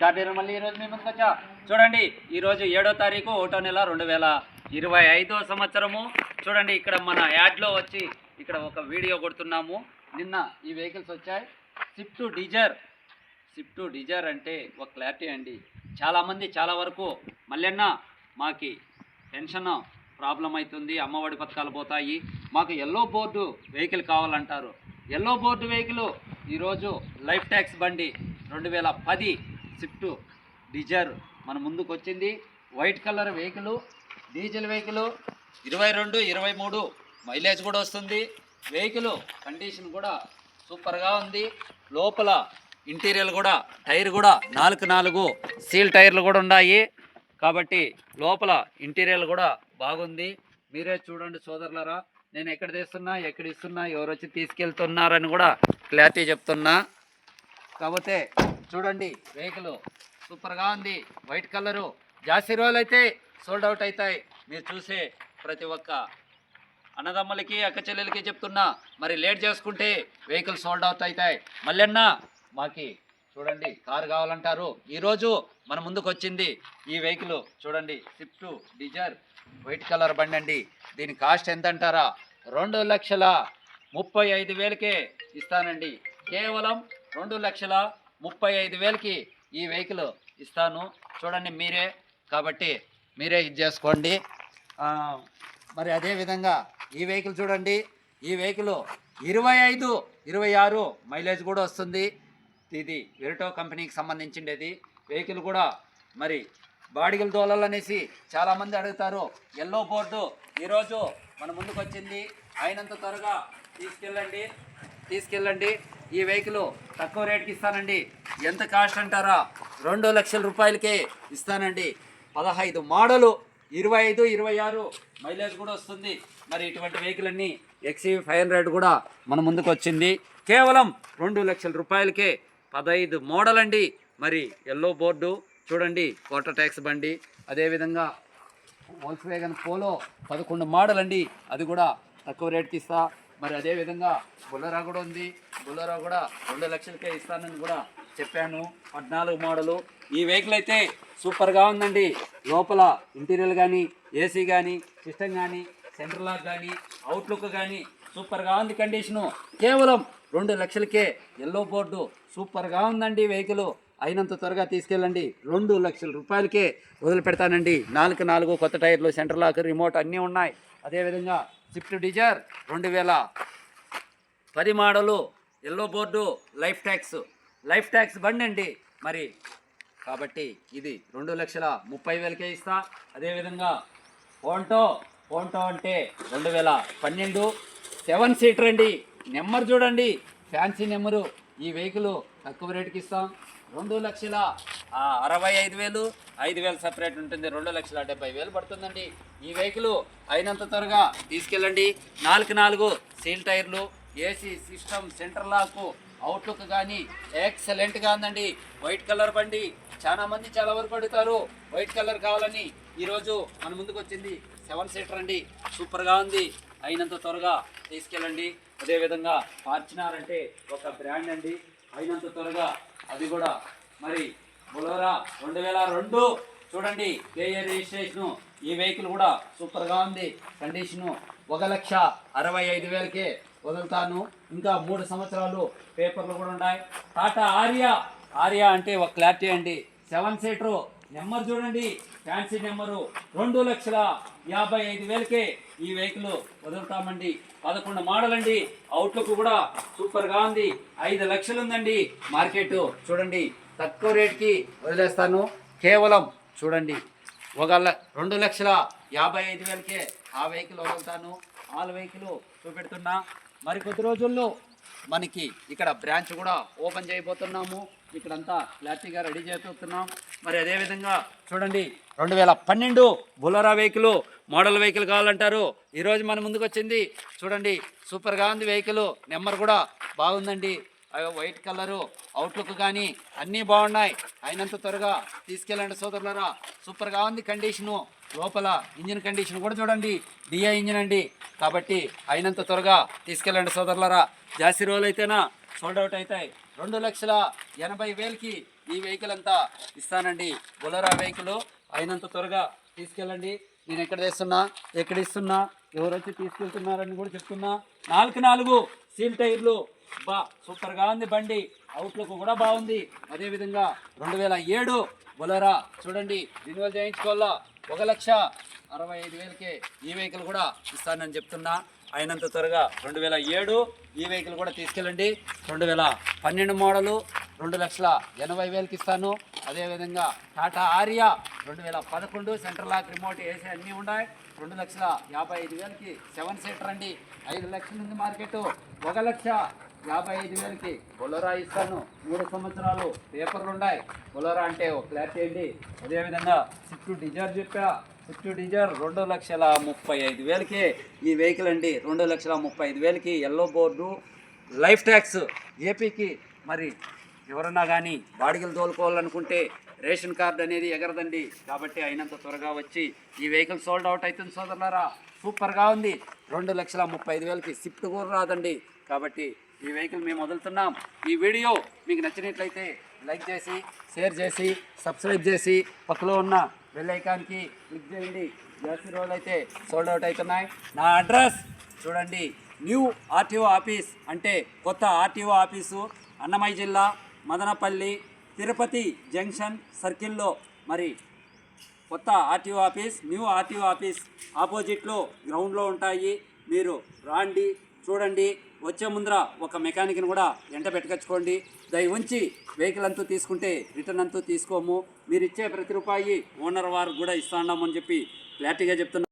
కార్డీర్ మళ్ళీ ఈరోజు మేము ముందుకు వచ్చా. చూడండి ఈరోజు ఏడో తారీఖు ఒకటో నెల రెండు వేల ఇరవై ఐదో సంవత్సరము. చూడండి ఇక్కడ మన యాడ్లో వచ్చి ఇక్కడ ఒక వీడియో కొడుతున్నాము. నిన్న ఈ వెహికల్స్ వచ్చాయి. స్విఫ్ట్ డిజర్ స్విఫ్ట్ డిజర్ అంటే ఒక క్లారిటీ అండి. చాలామంది చాలా వరకు మళ్ళన్న మాకి టెన్షన్ ప్రాబ్లం అవుతుంది అమ్మఒడి పథకాలు పోతాయి. మాకు ఎల్లో బోర్డు వెహికల్ కావాలంటారు. ఎల్లో బోర్డు వెహికల్ ఈరోజు లైఫ్ ట్యాక్స్ బండి రెండు వేల పది స్విఫ్ట్ డిజైర్ మన ముందుకు వచ్చింది white colour vehicle diesel vehicle ఇరవై రెండు ఇరవై మూడు మైలేజ్ కూడా వస్తుంది. వెహికల్ కండిషన్ కూడా సూపర్గా ఉంది. లోపల ఇంటీరియర్ కూడా టైర్ కూడా నాలుగు నాలుగు సీల్ టైర్లు కూడా ఉన్నాయి. కాబట్టి లోపల ఇంటీరియర్ కూడా బాగుంది. మీరే చూడండి సోదరులరా నేను ఎక్కడ తీస్తున్నా ఎక్కడ ఇస్తున్నా ఎవరు వచ్చి తీసుకెళ్తున్నారని కూడా క్లారిటీ చెప్తున్నా. కాకపోతే చూడండి వెహికల్ సూపర్గా ఉంది. White colour. జాస్తి రోజులు అయితే సోల్డ్ అవుట్ అవుతాయి. మీరు చూసే ప్రతి ఒక్క అన్నదమ్ములకి అక్క చెల్లెలకి చెప్తున్నా మరి లేట్ చేసుకుంటే వెహికల్ సోల్డ్ అవుట్ అవుతాయి. మళ్ళీ మాకి చూడండి కారు కావాలంటారు. ఈరోజు మన ముందుకు వచ్చింది ఈ వెహికల్ చూడండి స్విఫ్ట్ డిజైర్ వైట్ కలర్ బండి అండి. దీని కాస్ట్ ఎంత అంటారా రెండు లక్షల ముప్పై ఐదు వేలకే ఇస్తానండి. కేవలం రెండు లక్షల ముప్పై ఐదు వేలకి ఈ వెహికల్ ఇస్తాను. చూడండి మీరే. కాబట్టి మీరే ఇది చేసుకోండి. మరి అదేవిధంగా ఈ వెహికల్ చూడండి. ఈ వెహికల్ ఇరవై ఐదు ఇరవై ఆరు మైలేజ్ కూడా వస్తుంది. ఇది వెరిటో కంపెనీకి సంబంధించిండేది. వెహికల్ కూడా మరి బాడిగలు తోలాలనేసి చాలామంది అడుగుతారు. ఎల్లో బోర్డు ఈరోజు మన ముందుకు వచ్చింది అయినంత త్వరగా తీసుకెళ్ళండి. తీసుకెళ్ళండి. ఈ వెహికల్ తక్కువ రేట్కి ఇస్తానండి. ఎంత కాస్ట్ అంటారా? రెండు లక్షల రూపాయలకే ఇస్తానండి. పదహైదు మోడలు ఇరవై ఐదు ఇరవై ఆరు మైలేజ్ కూడా వస్తుంది. మరి ఇటువంటి వెహికల్ అన్నీ ఎక్సీ ఫైవ్ హండ్రెడ్ కూడా మన ముందుకు వచ్చింది. కేవలం రెండు లక్షల రూపాయలకే పదహైదు మోడల్ అండి. మరి ఎల్లో బోర్డు చూడండి కోట ట్యాక్స్ బండి. అదేవిధంగా వోల్స్ వేగన్ పోలో పదకొండు మోడల్ అండి. అది కూడా తక్కువ రేట్కి ఇస్తా. మరి అదే విధంగా బుల్లరా కూడా ఉంది. బుల్లరా కూడా రెండు లక్షలకే ఇస్తానని కూడా చెప్పాను. పద్నాలుగు మోడలు. ఈ వెహికల్ అయితే సూపర్గా ఉందండి. లోపల ఇంటీరియర్ కానీ ఏసీ కానీ సిస్టమ్ కానీ సెంటర్ లాక్ కానీ అవుట్లుక్ కానీ సూపర్గా ఉంది కండిషను కేవలం రెండు లక్షలకే ఎల్లో బోర్డు సూపర్గా ఉందండి వెహికల్ అయినంత త్వరగా తీసుకెళ్ళండి. రెండు లక్షల రూపాయలకే వదిలిపెడతానండి నాలుగు నాలుగు కొత్త టైర్లు సెంటర్ లాక్ రిమోట్ అన్నీ ఉన్నాయి. అదేవిధంగా స్విఫ్ట్ డిజైర్ రెండు వేల పది model yellow board life tax. Life tax బండి అండి మరి. కాబట్టి ఇది రెండు లక్షల ముప్పై వేలకే ఇస్తా. అదేవిధంగా ఫోన్టో ఫోన్టో అంటే రెండు వేల పన్నెండు. సెవెన్ సీటర్ అండి. నెంబర్ చూడండి. Fancy number. ఈ వెహికల్ తక్కువ రేటుకి ఇస్తాం. రెండు లక్షల అరవై ఐదు వేలు ఐదు వేలు సపరేట్ ఉంటుంది. రెండు లక్షల డెబ్బై వేలు పడుతుందండి. ఈ వెహికల్ అయినంత త్వరగా తీసుకెళ్ళండి. నాలుగు నాలుగు సీల్ టైర్లు AC system centre lock outlook కానీ ఎక్సలెంట్గా ఉందండి. వైట్ కలర్ బండి చాలా మంది చాలా వరకు అడుగుతారు. వైట్ కలర్ కావాలని ఈరోజు మన ముందుకు వచ్చింది సెవెన్ సీటర్ అండి. సూపర్గా ఉంది. అయినంత త్వరగా తీసుకెళ్ళండి. అదేవిధంగా ఫార్చునర్ అంటే ఒక బ్రాండ్ అండి. అయినంత త్వరగా అది కూడా. మరి బొలోరా రెండు వేల రెండు చూడండి కేఏ రిజిస్ట్రేషను ఈ వెహికల్ కూడా సూపర్గా ఉంది. కండిషను ఒక లక్ష అరవై ఐదు వేలకే వదులుతాను. ఇంకా మూడు సంవత్సరాలు పేపర్లు కూడా ఉన్నాయి. టాటా ఆర్యా ఆర్యా అంటే ఒక క్లారిటీ అండి. సెవెన్ సీటరు నెంబర్ చూడండి. ఫ్యాన్సీ నెంబరు రెండు లక్షల యాభై ఐదు వేలకే ఈ వెహికల్ వదులుతామండి. పదకొండు మోడల్ అండి అవుట్లుక్ కూడా సూపర్గా ఉంది. ఐదు లక్షలు ఉందండి మార్కెట్. చూడండి. తక్కువ రేట్కి వదిలేస్తాను. కేవలం చూడండి. ఒక రెండు లక్షల యాభై ఐదు వేలకే ఆ వెహికల్ వదులుతాను. ఆల్ వెహికల్ చూపెడుతున్నా. మరి కొద్ది రోజుల్లో మనకి ఇక్కడ బ్రాంచ్ కూడా ఓపెన్ చేయబోతున్నాము. ఇక్కడంతా క్లారిటీగా రెడీ చేస్తున్నాం. మరి అదేవిధంగా చూడండి రెండు వేల పన్నెండు బులరా వెహికల్ మోడల్ వెహికల్ కావాలంటారు. ఈరోజు మన ముందుకు వచ్చింది చూడండి సూపర్గా ఉంది వెహికల్. నెంబర్ కూడా బాగుందండి. అవి వైట్ కలరు అవుట్లుక్ కానీ అన్నీ బాగున్నాయి. అయినంత త్వరగా తీసుకెళ్ళండి సోదరులరా. సూపర్గా ఉంది కండిషను లోపల ఇంజిన్ కండిషన్ కూడా చూడండి. డిఐ ఇంజిన్ అండి. కాబట్టి అయినంత త్వరగా తీసుకెళ్ళండి సోదరులరా. జాస్తి రోజులు అయితేనా సోల్డ్ అవుట్ అవుతాయి రెండు లక్షల ఎనభై వేలకి ఈ వెహికల్ అంతా ఇస్తానండి. బొలరా వెహికల్ అయినంత త్వరగా తీసుకెళ్ళండి. నేను ఎక్కడ తెస్తున్నా? ఎక్కడ ఇస్తున్నా? ఎవరు వచ్చి తీసుకెళ్తున్నారని కూడా చెప్తున్నా. నాలుగు నాలుగు సీల్ టైర్లు. బా సూపర్గా ఉంది బండి. అవుట్లుక్ కూడా బాగుంది. అదేవిధంగా రెండు వేల ఏడు బొలరా. చూడండి రెన్యువల్ చేయించుకోవాలా? ఒక లక్ష అరవై ఐదు వేలకే ఈ వెహికల్ కూడా ఇస్తానని చెప్తున్నా. అయినంత త్వరగా రెండు వేల ఏడు ఈ వెహికల్ కూడా తీసుకెళ్ళండి. రెండు వేల పన్నెండు మోడలు రెండు లక్షల ఎనభై వేలకి ఇస్తాను. అదేవిధంగా టాటా ఆర్యా రెండు వేల పదకొండు సెంట్రల్ లాక్ రిమోట్ ఏసీ అన్నీ ఉన్నాయి. రెండు లక్షల యాభై ఐదు వేలకి సెవెన్ సీటర్ అండి. ఐదు లక్షల నుండి మార్కెట్. ఒక లక్ష యాభై ఐదు వేలకి బొలరా ఇస్తాను. మూడు సంవత్సరాలు పేపర్లు ఉన్నాయి. బొలరా అంటే ఒక ఫ్లాట్ చేయండి అదేవిధంగా స్విఫ్ట్ డిజైర్ చెప్పా. స్విఫ్ట్ డిజైర్ రెండు లక్షల ముప్పై ఐదు వేలకి ఈ వెహికల్ అండి. రెండు లక్షల ముప్పై ఐదు వేలకి ఎల్లో బోర్డు లైఫ్ ట్యాక్స్ ఏపీకి మరి ఎవరన్నా కానీ బాడిగలు తోలుకోవాలనుకుంటే రేషన్ కార్డు అనేది ఎగరదండి. కాబట్టి అయినంత త్వరగా వచ్చి ఈ వెహికల్ సోల్డ్ అవుట్ అవుతుంది సోదరులారా. సూపర్గా ఉంది. రెండు లక్షల ముప్పై ఐదు వేలకి స్విఫ్ట్ కూడా రాదండి. కాబట్టి ఈ వెహికల్ మేము వదులుతున్నాం. ఈ వీడియో మీకు నచ్చినట్లయితే లైక్ చేసి షేర్ చేసి సబ్స్క్రైబ్ చేసి పక్కలో ఉన్న బెల్ ఐకాన్కి క్లిక్ చేయండి. జాస్తి రోజులు అయితే సోల్డ్ అవుట్ అవుతున్నాయి. నా అడ్రస్ చూడండి. న్యూ ఆర్టీఓ ఆఫీస్ అంటే కొత్త ఆర్టీఓ ఆఫీసు అన్నమయ్య జిల్లా మదనపల్లి తిరుపతి జంక్షన్ సర్కిల్లో. మరి కొత్త RTO office new RTO office ఆపోజిట్లో గ్రౌండ్లో ఉంటాయి. మీరు రాండి చూడండి వచ్చే ముందర ఒక మెకానిక్ని కూడా వెంట పెట్టుకొచ్చుకోండి. దయ ఉంచి వెహికల్ అంతా తీసుకుంటే రిటర్న్ అంతా తీసుకోము. మీరు ఇచ్చే ప్రతి రూపాయి ఓనర్ వారు కూడా ఇస్తామని చెప్పి క్లారిటీగా చెప్తున్నాను